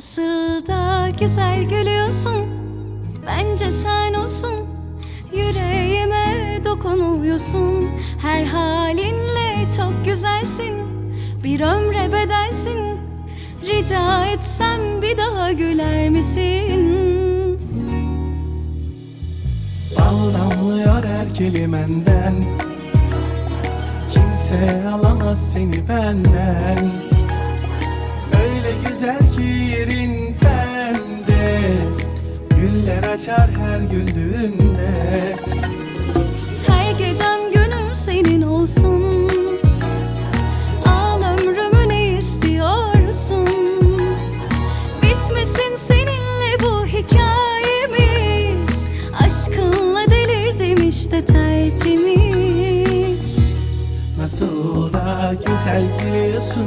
Nasıl da güzel gülüyorsun. Bence sen olsun. Yüreğime dokunuyorsun. Her halinle çok güzelsin. Bir ömre bedelsin. Rica etsem bir daha güler misin? Bal damlıyor her kelimenden. Kimse alamaz seni benden Güzel ki yerin bende Güller açar her güldüğünde. Her gecem günüm senin olsun. Al ömrümü ne istiyorsun? Bitmesin seninle bu hikayemiz. Aşkınla delirdim işte tertemiz. Nasıl da güzel gülüyorsun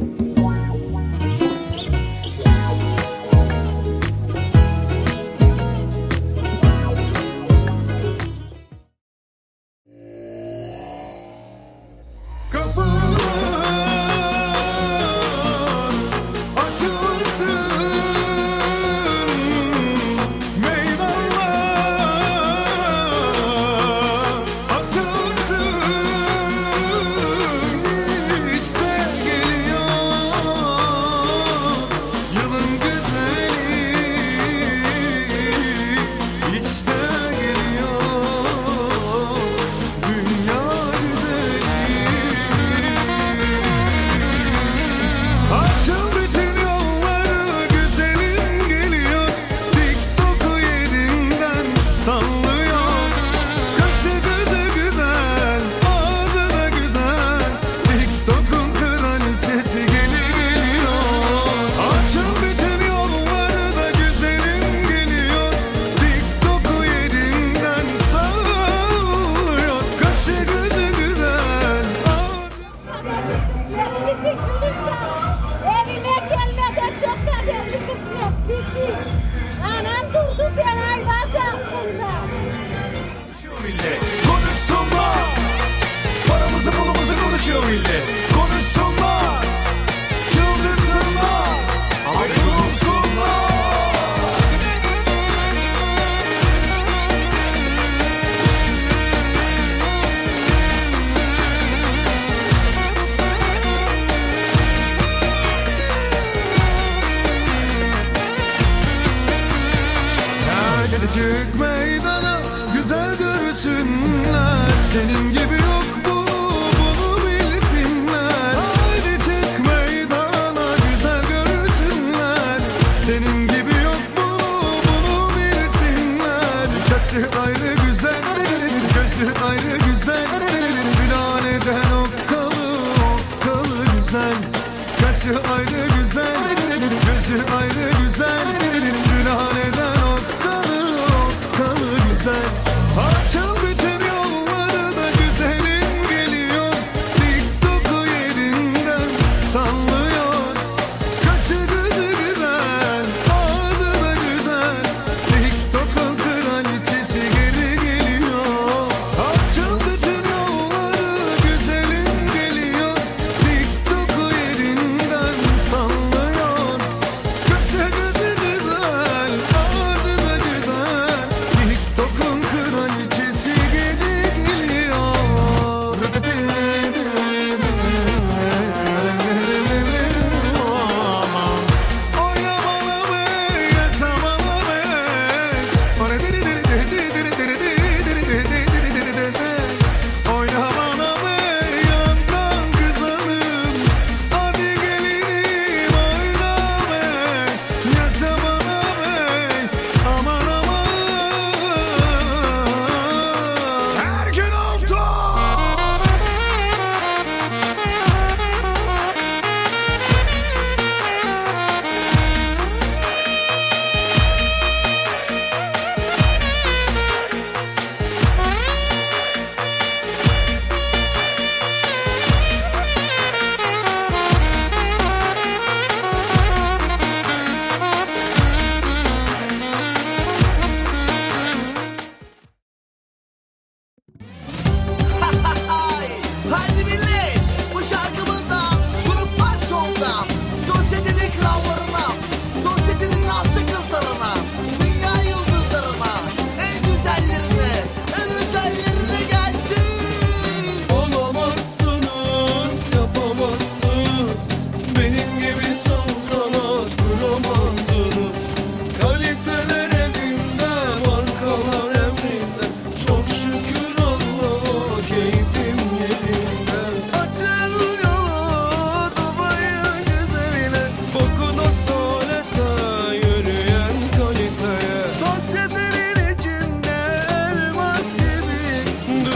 Gözü ayrı güzel Sülaleden okkalı okkalı güzel. Kaşı ayrı güzel gözü ayrı güzel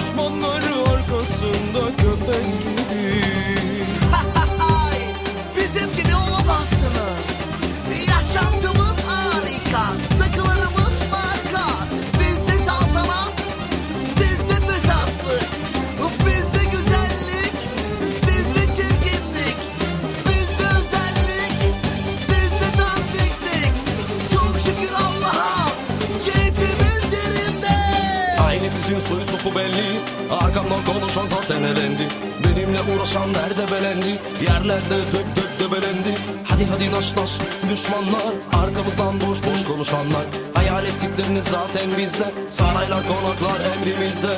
Düşmanları arkasında köpek gibi. Arkamdan konuşan zaten elendi. Benimle uğraşan nerede belendi. Yerlerde dök dök debelendi. Hadi hadi naş naş düşmanlar. Arkamızdan boş boş konuşanlar. Hayal ettikleriniz zaten bizde. Saraylar konaklar emrimizde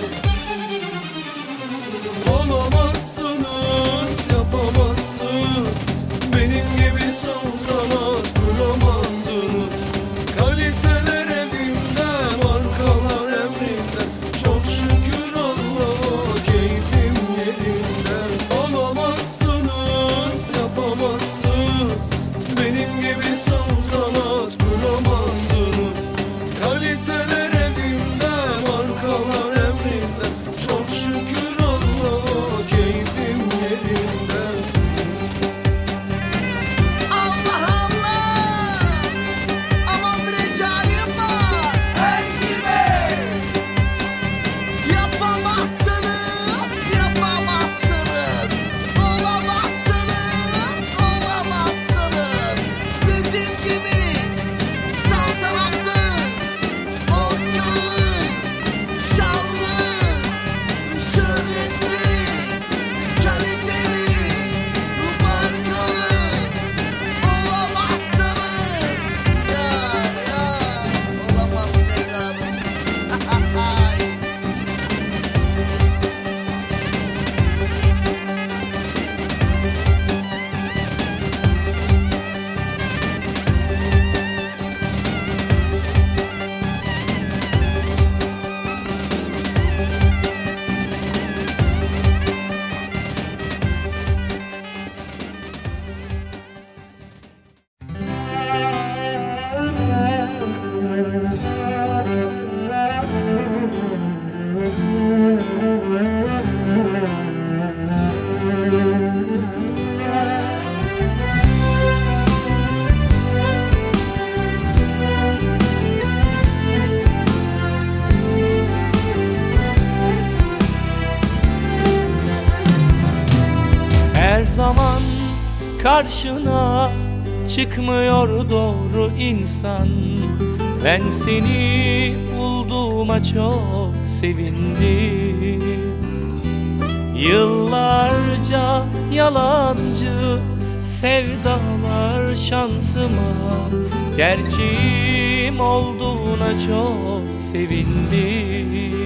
karşına çıkmıyor doğru insan. Ben seni bulduğuma çok sevindim. Yıllarca yalancı sevdalar şansıma. Gerçeğim olduğuna çok sevindim.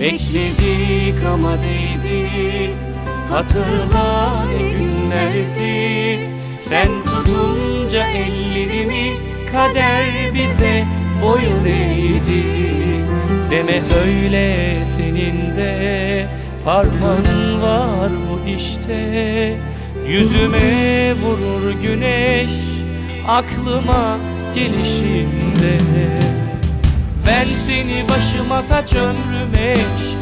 Bekledik ama değdi Hatırla ne günlerdi Sen tutunca ellerimi Kader bize boyun eğdi. Deme öyle senin de Parmağın var bu işte. Yüzüme vurur güneş Aklıma gelişinde. Ben seni başıma taç ömrüm eş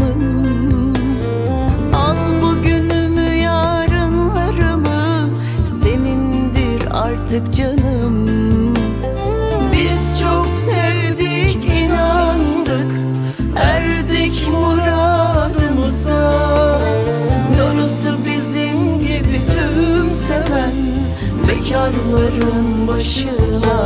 Erdik muradımıza Darısı bizim gibi tüm seven Bekarların başına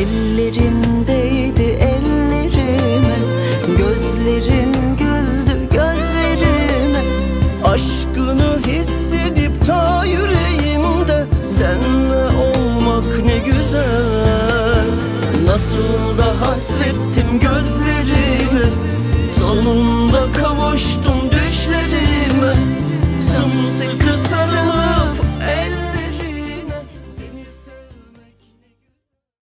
ellerim